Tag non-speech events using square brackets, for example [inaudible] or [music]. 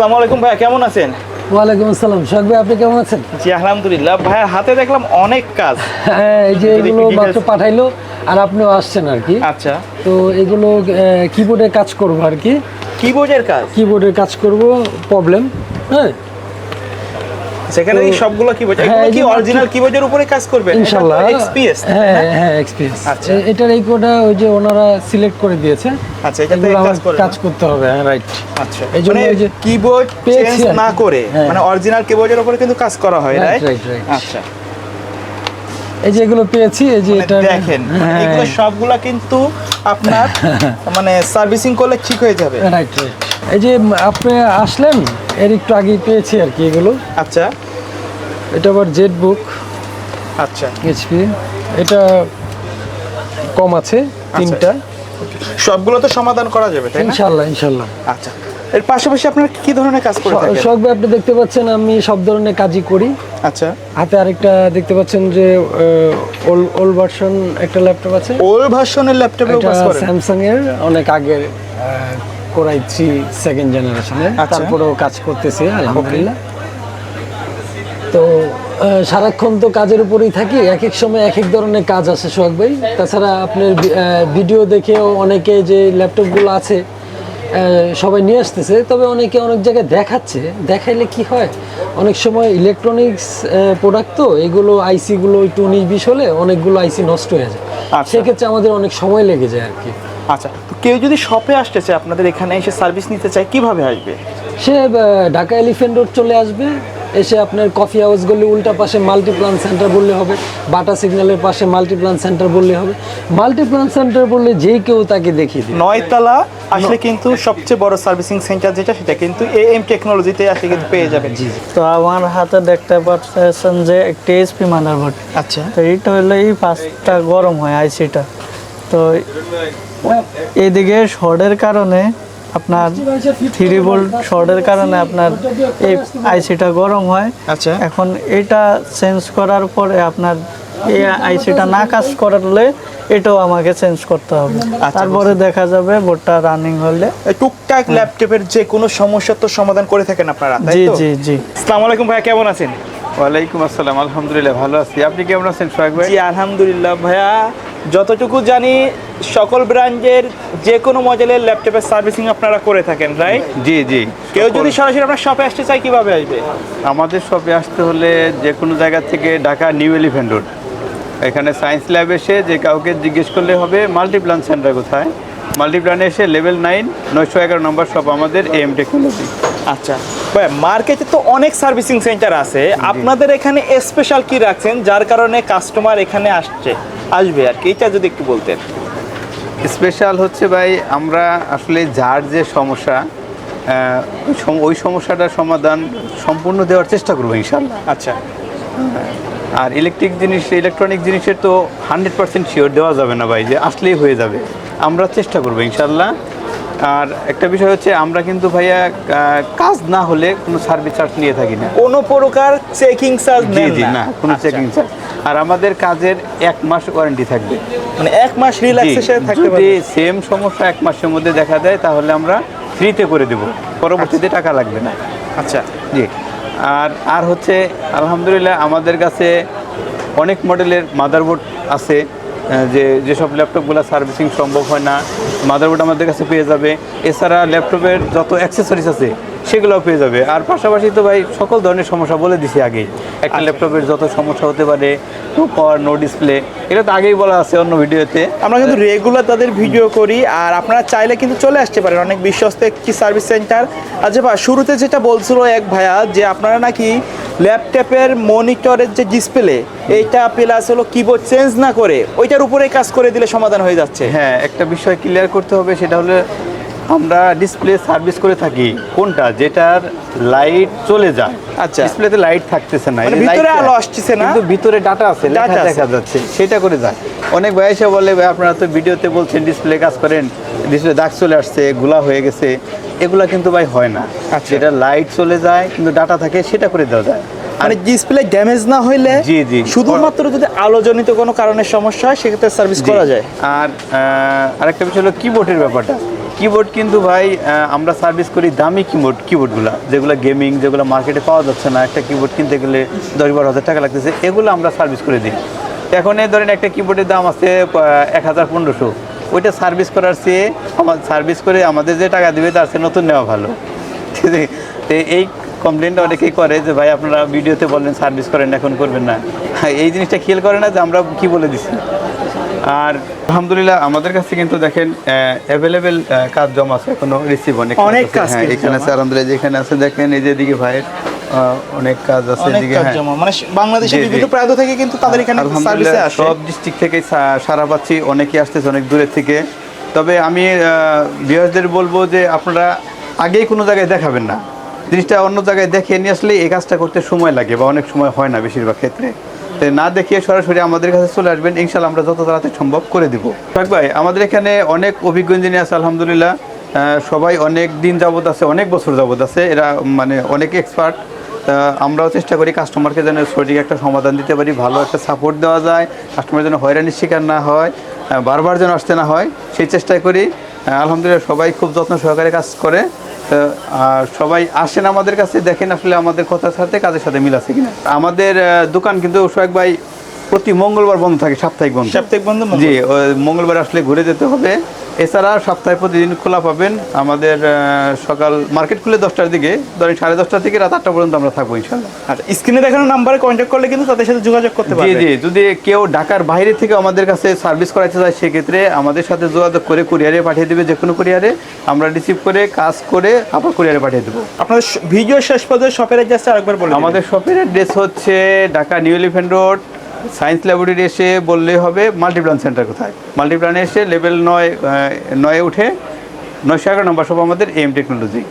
আসসালামু আলাইকুম ভাইয়া কেমন আছেন? ওয়ালাইকুম আসসালাম। শাক ভাই আপনি কেমন আছেন? জি আলহামদুলিল্লাহ। ভাইয়া হাতে দেখলাম অনেক কাজ। হ্যাঁ এই যে এগুলো মাত্র পাঠাইলো আর আপনিও আসছেন আর কি। আচ্ছা। তো এগুলো কিবোর্ডে কাজ করব আর কি। কিবোর্ডের কাজ? কিবোর্ডের কাজ করব প্রবলেম হ্যাঁ। সেখানে এই সবগুলো হ্যাঁ, এগুলো কি অরিজিনাল কিবোর্ডের উপরে কাজ করবেন ইনশাল্লাহ। এক্সপিএস হ্যাঁ হ্যাঁ? এক্সপিরিয়েন্স আচ্ছা। এটার এই কোডটা ওই যে ওনারা সিলেক্ট করে দিয়েছে। আচ্ছা এটাতে কাজ আমার করে কাজ করতে হবে হ্যাঁ রাইট আচ্ছা। এই জন্য মানে ওই যে কিবোর্ড চেঞ্জ না করে হ্যাঁ। মানে অরিজিনাল কিবোর্ডের উপরে কিন্তু কাজ করা হয় রাইট right, right. আচ্ছা। এই যে এগুলো পেয়েছি এই যে মানে এটা দেখেন হ্যাঁ। এগুলো সবগুলা কিন্তু আপনার [laughs] মানে সার্ভিসিং করলে ঠিক হয়ে যাবে। রাইট রাইট এই যে আপনি আসলেন এর একটু আগেই পেয়েছি আর কি এগুলো। আচ্ছা। এটা আবার জেড বুক। আচ্ছা। এইচপি এটা কম আছে তিনটা। সবগুলো তো সমাধান করা যাবে তাই না? ইনশাল্লাহ ইনশাল্লাহ। আচ্ছা। এর পাশাপাশি আপনারা কি ধরনের কাজ করে থাকেন? সব আপনি দেখতে পাচ্ছেন আমি সব ধরনের কাজই করি। আচ্ছা। হাতে আরেকটা দেখতে পাচ্ছেন যে ওল ওল ভার্সন একটা ল্যাপটপ আছে। ওল ভার্সনের ল্যাপটপেও এটা কাজ করেন? স্যামসাং এর অনেক আগের কোরাই সেকেন্ড জেনারেশনের আচ্ছা। তারপরেও কাজ করতেছি আলহামদুলিল্লাহ। তো সারাক্ষণ তো কাজের উপরেই থাকি। এক এক সময় এক এক ধরনের কাজ আছে সোহাগ ভাই। তাছাড়া আপনার ভিডিও দেখেও অনেকে যে ল্যাপটপগুলো আছে সবাই নিয়ে আসতেছে। তবে অনেকে অনেক জায়গায় দেখাচ্ছে। দেখাইলে কি হয়? অনেক সময় ইলেকট্রনিক্স প্রোডাক্ট তো এগুলো আইসিগুলো একটু উনিশ বিশ হলে অনেকগুলো আইসি নষ্ট হয়ে যায়। আচ্ছা। সেক্ষেত্রে আমাদের অনেক সময় লেগে যায় আর কি। আচ্ছা তো কেউ যদি শপে আসতে চায় আপনাদের এখানে এসে সার্ভিস নিতে চায় কীভাবে আসবে? সে ঢাকা এলিফেন্ট রোড চলে আসবে। এসে আপনার কফি হাউস গলি উল্টা পাশে মাল্টিপ্লান সেন্টার বললে হবে বাটা সিগন্যালের পাশে মাল্টিপ্লান সেন্টার বললে হবে। মাল্টিপ্লান সেন্টার বললে যেই কেউ তাকে দেখিয়ে দিবে। নয়তলা আসলে কিন্তু সবচেয়ে বড় সার্ভিসিং সেন্টার যেটা সেটা কিন্তু এ এম টেকনোলজিতে আসলে কিন্তু পেয়ে যাবেন। তো আমার হাতে দেখতে পাচ্ছেন যে একটি এসপি মাদারবোর্ড আচ্ছা। তো এইটা হলো এই পাঁচটা গরম হয় আইসিটা তো এদিকে শর্টের কারণে আপনার থ্রি ভোল্ট শর্টের কারণে আপনার এই আইসিটা গরম হয়। আচ্ছা। এখন এটা চেঞ্জ করার পরে আপনার এই আইসিটা না কাজ করলে এটাও আমাকে চেঞ্জ করতে হবে। আচ্ছা, তারপরে দেখা যাবে বোর্ডটা রানিং হলে। টুকটাক ল্যাপটপের যে কোনো সমস্যা তো সমাধান করে থাকেন আপনারা জি জি জি। আসসালামু আলাইকুম ভাইয়া কেমন আছেন? ওয়ালাইকুম আসসালাম আলহামদুলিল্লাহ ভালো আছি। আপনি কেমন আছেন সোহাগ ভাই? জি আলহামদুলিল্লাহ ভাইয়া। যতটুকু জানি সকল ব্র্যান্ডের যে কোনো মডেলের ল্যাপটপের সার্ভিসিং আপনারা করে থাকেন রাইট জি জি। কেউ যদি সরাসরি আপনার শপে আসতে চায় কীভাবে আসবে? আমাদের শপে আসতে হলে যে কোনো জায়গা থেকে ঢাকা নিউ এলিফ্যান্ট রোড। এখানে সায়েন্স ল্যাব এসে যে কাউকে জিজ্ঞেস করলে হবে মাল্টিপ্লান সেন্টার কোথায়? মাল্টিপ্লানে এসে লেভেল নাইন নয়শো এগারো নম্বর শপ আমাদের এম টেকনোলজি আচ্ছা। ভাই মার্কেটে তো অনেক সার্ভিসিং সেন্টার আছে। আপনাদের এখানে স্পেশাল কি রাখছেন? যার কারণে কাস্টমার এখানে আসছে। আসবে আর কি এটা যদি একটু বলতেন। স্পেশাল হচ্ছে ভাই আমরা আসলে যার যে সমস্যা ওই সম- ওই সমস্যাটার সমাধান সম্পূর্ণ দেওয়ার চেষ্টা করব ইনশাল্লাহ আচ্ছা। আর ইলেকট্রিক জিনিস ইলেকট্রনিক জিনিসের তো হান্ড্রেড পার্সেন্ট শিওর দেওয়া যাবে না ভাই যে আসলেই হয়ে যাবে। আমরা চেষ্টা করব ইনশাল্লাহ আর একটা বিষয় হচ্ছে আমরা কিন্তু ভাইয়া কাজ না হলে কোনো সার্ভিস চার্জ নিয়ে থাকি না। কোনো প্রকার চেকিং চার্জ জি নেন জি না। কোনো আচ্ছা। চেকিং চার্জ আর আমাদের কাজের এক মাস ওয়ারেন্টি থাকবে। মানে এক মাস রিল্যাক্সেশন থাকতে যদি সেম সমস্যা এক মাসের মধ্যে দেখা দেয় তাহলে আমরা ফ্রিতে করে দেব। পরবর্তীতে টাকা লাগবে না। আচ্ছা। জি। আর আর হচ্ছে আলহামদুলিল্লাহ আমাদের কাছে অনেক মডেলের মাদারবোর্ড আছে। যে, যেসব ল্যাপটপগুলো সার্ভিসিং সম্ভব হয় না মাদারবোর্ড আমাদের কাছে পেয়ে যাবে। এছাড়া ল্যাপটপের যত অ্যাক্সেসরিজ আছে সেগুলোও পেয়ে যাবে। আর পাশাপাশি তো ভাই সকল ধরনের সমস্যা বলে দিছি আগেই। একটা ল্যাপটপের যত সমস্যা হতে পারে নো পাওয়ার নো ডিসপ্লে এটা তো আগেই বলা আছে অন্য ভিডিওতে। আমরা কিন্তু রেগুলার তাদের ভিডিও করি আর আপনারা চাইলে কিন্তু চলে আসতে পারেন অনেক বিশ্বস্ত একটি সার্ভিস সেন্টার আচ্ছা ভাই শুরুতে যেটা বলছিল এক ভাইয়া যে আপনারা নাকি ল্যাপটপের মনিটরের যে ডিসপ্লে এইটা প্লাস হলো কিবোর্ড চেঞ্জ না করে ওইটার উপরে কাজ করে দিলে সমাধান হয়ে যাচ্ছে। হ্যাঁ একটা বিষয় ক্লিয়ার করতে হবে সেটা হলো আমরা ডিসপ্লে সার্ভিস করে থাকি। কোনটা? যেটার লাইট চলে যায়। আচ্ছা। ডিসপ্লেতে লাইট থাকতেছে না। মানে ভিতরে আলো আসছে না? কিন্তু ভিতরে ডাটা আছে। লেখা দেখা যাচ্ছে। সেটা করে যায়। অনেক ভাই এসে বলে ভাই আপনারা তো ভিডিওতে বলছেন ডিসপ্লে কাজ করেন। ডিসপ্লে দাগ চলে আসছে গুলা হয়ে গেছে। এগুলা কিন্তু ভাই হয় না। আচ্ছা। যেটা লাইট চলে যায় কিন্তু ডাটা থাকে সেটা করে দেওয়া যায়। মানে ডিসপ্লে ড্যামেজ না হইলে জি, জি। শুধুমাত্র যদি আলোজনিত কোনো কারণে সমস্যা হয় সেক্ষেত্রে সার্ভিস করা যায়। আর আরেকটা বিষয় হলো কিবোর্ডের ব্যাপারটা। কিবোর্ড কিন্তু ভাই আমরা সার্ভিস করি দামি কিবোর্ড কিবোর্ডগুলো যেগুলো গেমিং যেগুলো মার্কেটে পাওয়া যাচ্ছে না, একটা কিবোর্ড কিনতে গেলে দশ বারো হাজার টাকা লাগতেছে, এগুলো আমরা সার্ভিস করে দিই। এখন এই ধরেন একটা কিবোর্ডের দাম আছে এক হাজার পনেরোশো। ওইটা সার্ভিস করার চেয়ে আমার সার্ভিস করে আমাদের যে টাকা দেবে, তার চেয়ে নতুন নেওয়া ভালো। ঠিক আছে? এই কমপ্লেনটা অনেকেই করে যে, ভাই, আপনারা ভিডিওতে বললেন সার্ভিস করেন, এখন করবেন না। এই জিনিসটা খেয়াল করে না যে, আমরা কি বলে দিছি। আর আলহামদুলিল্লাহ আমাদের কাছে কিন্তু দেখেন অ্যাভেলেবেল কাজ জমা আছে এখনও রিসিভ অনেক অনেক কাজ হ্যাঁ এখানে আছে আলহামদুলিল্লাহ যেখানে আছে দেখেন এই যে দিকে ভাইয়ের অনেক কাজ আছে এদিকে হ্যাঁ। মানে বাংলাদেশের। বিভিন্ন প্রান্ত থেকে কিন্তু তাদের এখানে সার্ভিসে আসে। সব ডিস্ট্রিক্ট থেকে সারা পাচ্ছি অনেকে আসতেছে অনেক দূরের থেকে। তবে আমি বিয়ারদের বলব যে আপনারা আগেই কোনো জায়গায় দেখাবেন না। জিনিসটা অন্য জায়গায় দেখে নিয়ে আসলে এই কাজটা করতে সময় লাগে বা অনেক সময় হয় না বেশিরভাগ ক্ষেত্রে। না দেখিয়ে সরাসরি আমাদের কাছে চলে আসবেন ইনশাল্লাহ আমরা যত তাড়াতাড়ি সম্ভব করে দিব। থাক ভাই, আমাদের এখানে অনেক অভিজ্ঞ ইঞ্জিনিয়ার আছে, আলহামদুলিল্লাহ। সবাই অনেক দিন যাবত আছে, অনেক বছর যাবত আছে। এরা মানে অনেক এক্সপার্ট আমরাও চেষ্টা করি কাস্টমারকে যেন সঠিক একটা সমাধান দিতে পারি, ভালো একটা সাপোর্ট দেওয়া যায় কাস্টমার যেন হয়রানির শিকার না হয় বারবার যেন আসতে না হয়, সেই চেষ্টাই করি। আলহামদুলিল্লাহ সবাই খুব যত্ন সহকারে কাজ করে। সবাই আসেন আমাদের কাছে, দেখেন আসলে আমাদের কথার সাথে কাজের সাথে মিল আছে কিনা। আমাদের দোকান কিন্তু সোহেক ভাই প্রতি মঙ্গলবার বন্ধ থাকে সাপ্তাহিক বন্ধ। সাপ্তাহিক বন্ধ মঙ্গল। জি মঙ্গলবার আসলে ঘুরে যেতে হবে। এছাড়া সপ্তাহে প্রতিদিন খোলা পাবেন আমাদের সকাল মার্কেট খুলে দশটার দিকে ধরেন সাড়ে দশটা থেকে রাত আটটা পর্যন্ত আমরা থাকব ইনশাল্লাহ আচ্ছা স্ক্রিনে দেখানো নাম্বারে কন্ট্যাক্ট করলে কিন্তু তাদের সাথে যোগাযোগ করতে পারবে। জি যদি কেউ ঢাকার বাইরে থেকে আমাদের কাছে সার্ভিস করাতে চায় সেক্ষেত্রে আমাদের সাথে যোগাযোগ করে কুরিয়ারে পাঠিয়ে দেবে যে কোনো কুরিয়ারে আমরা রিসিভ করে কাজ করে আবার কুরিয়ারে পাঠিয়ে দেবো। আপনাদের ভিডিও শেষ পর্যন্ত শপের অ্যাড্রেসটা আরেকবার বলে দিবেন। আমাদের শপের অ্যাড্রেস হচ্ছে Dhaka new elephant road science laboratory এসে বললে হবে মাল্টিপ্লান সেন্টার কোথায়? মাল্টিপ্লানে এসে লেভেল নয় নয়ে উঠে নয়শো এগারো নম্বর সব আমাদের এম টেকনোলজি